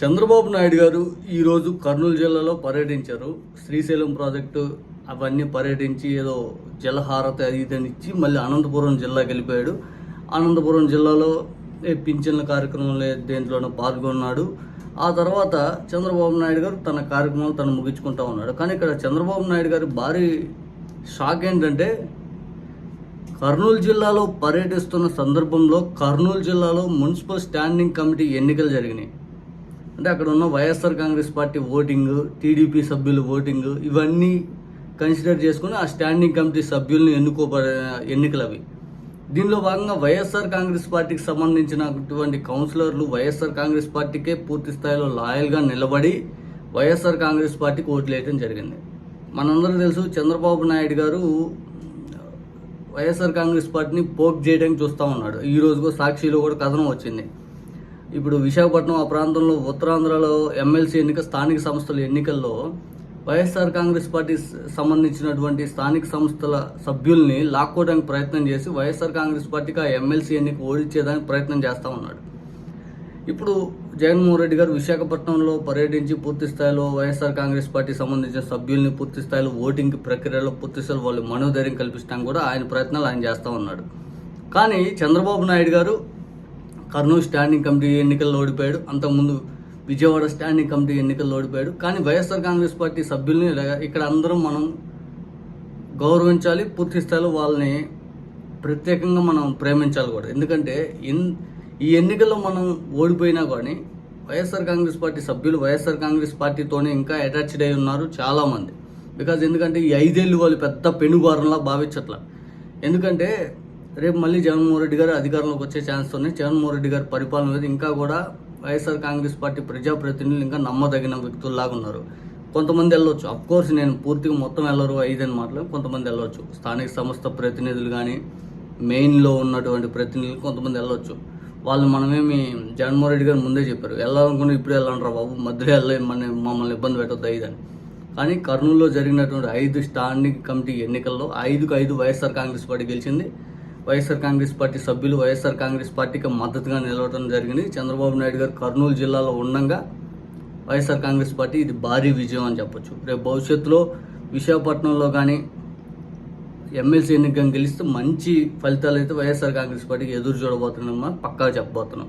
చంద్రబాబు నాయుడు గారు ఈరోజు కర్నూలు జిల్లాలో పర్యటించారు. శ్రీశైలం ప్రాజెక్టు అవన్నీ పర్యటించి ఏదో జలహారత అది ఇదని ఇచ్చి మళ్ళీ అనంతపురం జిల్లాకి వెళ్ళిపోయాడు. అనంతపురం జిల్లాలో ఏ పింఛన్ల కార్యక్రమంలో దేంట్లోనూ పాల్గొన్నాడు. ఆ తర్వాత చంద్రబాబు నాయుడు గారు తన కార్యక్రమాలు తను ముగించుకుంటా ఉన్నాడు. కానీ ఇక్కడ చంద్రబాబు నాయుడు గారి భారీ షాక్ ఏంటంటే కర్నూలు జిల్లాలో పర్యటిస్తున్న సందర్భంలో కర్నూలు జిల్లాలో మున్సిపల్ స్టాండింగ్ కమిటీ ఎన్నికలు జరిగినాయి. అంటే అక్కడ ఉన్న YSR Congress party voting TDP సభ్యులు ఓటింగ్ ఇవన్నీ కన్సిడర్ చేసుకుని ఆ స్టాండింగ్ కమిటీ సభ్యులను ఎన్నుకోబడే ఎన్నికలు అవి దీనిలో భాగంగా వైఎస్ఆర్ కాంగ్రెస్ పార్టీకి సంబంధించినటువంటి కౌన్సిలర్లు వైఎస్ఆర్ కాంగ్రెస్ పార్టీకే పూర్తి స్థాయిలో లాయల్గా నిలబడి వైఎస్ఆర్ కాంగ్రెస్ పార్టీకి ఓట్లు జరిగింది. మనందరూ తెలుసు చంద్రబాబు నాయుడు గారు వైఎస్ఆర్ కాంగ్రెస్ పార్టీని పోక్ చేయడానికి చూస్తూ ఉన్నాడు. ఈ సాక్షిలో కూడా కథనం వచ్చింది. ఇప్పుడు విశాఖపట్నం ఆ ప్రాంతంలో ఉత్తరాంధ్రలో ఎమ్మెల్సీ ఎన్నిక స్థానిక సంస్థల ఎన్నికల్లో వైఎస్ఆర్ కాంగ్రెస్ పార్టీ సంబంధించినటువంటి స్థానిక సంస్థల సభ్యుల్ని లాక్కోవడానికి ప్రయత్నం చేసి వైఎస్ఆర్ కాంగ్రెస్ పార్టీకి ఆ ఎమ్మెల్సీ ఎన్నిక ఓడించేదానికి ప్రయత్నం చేస్తూ ఉన్నాడు. ఇప్పుడు జగన్మోహన్ రెడ్డి గారు విశాఖపట్నంలో పర్యటించి పూర్తి స్థాయిలో వైఎస్ఆర్ కాంగ్రెస్ పార్టీ సంబంధించిన సభ్యుల్ని పూర్తి స్థాయిలో ఓటింగ్ ప్రక్రియలో పూర్తి స్థాయిలో వాళ్ళు మనోధైర్యం కల్పించడానికి కూడా ఆయన ప్రయత్నాలు ఆయన చేస్తూ ఉన్నాడు. కానీ చంద్రబాబు నాయుడు గారు కర్నూలు స్టాండింగ్ కమిటీ ఎన్నికల్లో ఓడిపోయాడు. అంతకుముందు విజయవాడ స్టాండింగ్ కమిటీ ఎన్నికల్లో ఓడిపోయాడు. కానీ వైఎస్ఆర్ కాంగ్రెస్ పార్టీ సభ్యుల్ని ఇక్కడ అందరం మనం గౌరవించాలి. పూర్తి స్థాయిలో వాళ్ళని ప్రత్యేకంగా మనం ప్రేమించాలి కూడా. ఎందుకంటే ఇన్ ఈ ఎన్నికల్లో మనం ఓడిపోయినా కానీ వైఎస్ఆర్ కాంగ్రెస్ పార్టీ సభ్యులు వైఎస్ఆర్ కాంగ్రెస్ పార్టీతోనే ఇంకా అటాచ్డ్ అయి ఉన్నారు చాలామంది. బికాజ్ ఎందుకంటే ఈ ఐదేళ్ళు వాళ్ళు పెద్ద పెనుగారంలా భావించట్ల. ఎందుకంటే రేపు మళ్ళీ జగన్మోహన్ రెడ్డి గారు అధికారంలోకి వచ్చే ఛాన్స్ ఉన్నాయి జగన్మోహన్ రెడ్డి గారి పరిపాలన మీద ఇంకా కూడా వైఎస్ఆర్ కాంగ్రెస్ పార్టీ ప్రజాప్రతినిధులు ఇంకా నమ్మదగిన వ్యక్తుల్లాగా ఉన్నారు. కొంతమంది వెళ్ళొచ్చు. కోర్స్ నేను పూర్తిగా మొత్తం వెళ్ళరు ఐదని మాటలు కొంతమంది వెళ్ళొచ్చు. స్థానిక సంస్థ ప్రతినిధులు కానీ మెయిన్లో ఉన్నటువంటి ప్రతినిధులు కొంతమంది వెళ్ళొచ్చు. వాళ్ళు మనమేమి జగన్మోహన్ రెడ్డి గారు ముందే చెప్పారు. వెళ్ళాలనుకుని ఇప్పుడు వెళ్ళండి బాబు మధ్యలో వెళ్ళే మన మమ్మల్ని ఇబ్బంది పెట్టద్దు ఐదని కానీ కర్నూలులో జరిగినటువంటి ఐదు స్టాండింగ్ కమిటీ ఎన్నికల్లో ఐదుకు ఐదు వైఎస్ఆర్ కాంగ్రెస్ పార్టీ గెలిచింది. వైఎస్ఆర్ కాంగ్రెస్ పార్టీ సభ్యులు వైఎస్ఆర్ కాంగ్రెస్ పార్టీకి మద్దతుగా నిలవడం జరిగింది. చంద్రబాబు నాయుడు గారు కర్నూలు జిల్లాలో ఉండగా వైఎస్ఆర్ కాంగ్రెస్ పార్టీ ఇది భారీ విజయం అని చెప్పొచ్చు. రేపు భవిష్యత్తులో విశాఖపట్నంలో కానీ ఎమ్మెల్సీ ఎన్నికను గెలిస్తే మంచి ఫలితాలు అయితే వైఎస్ఆర్ కాంగ్రెస్ పార్టీకి ఎదురు చూడబోతున్నాం పక్కా చెప్పబోతున్నాం.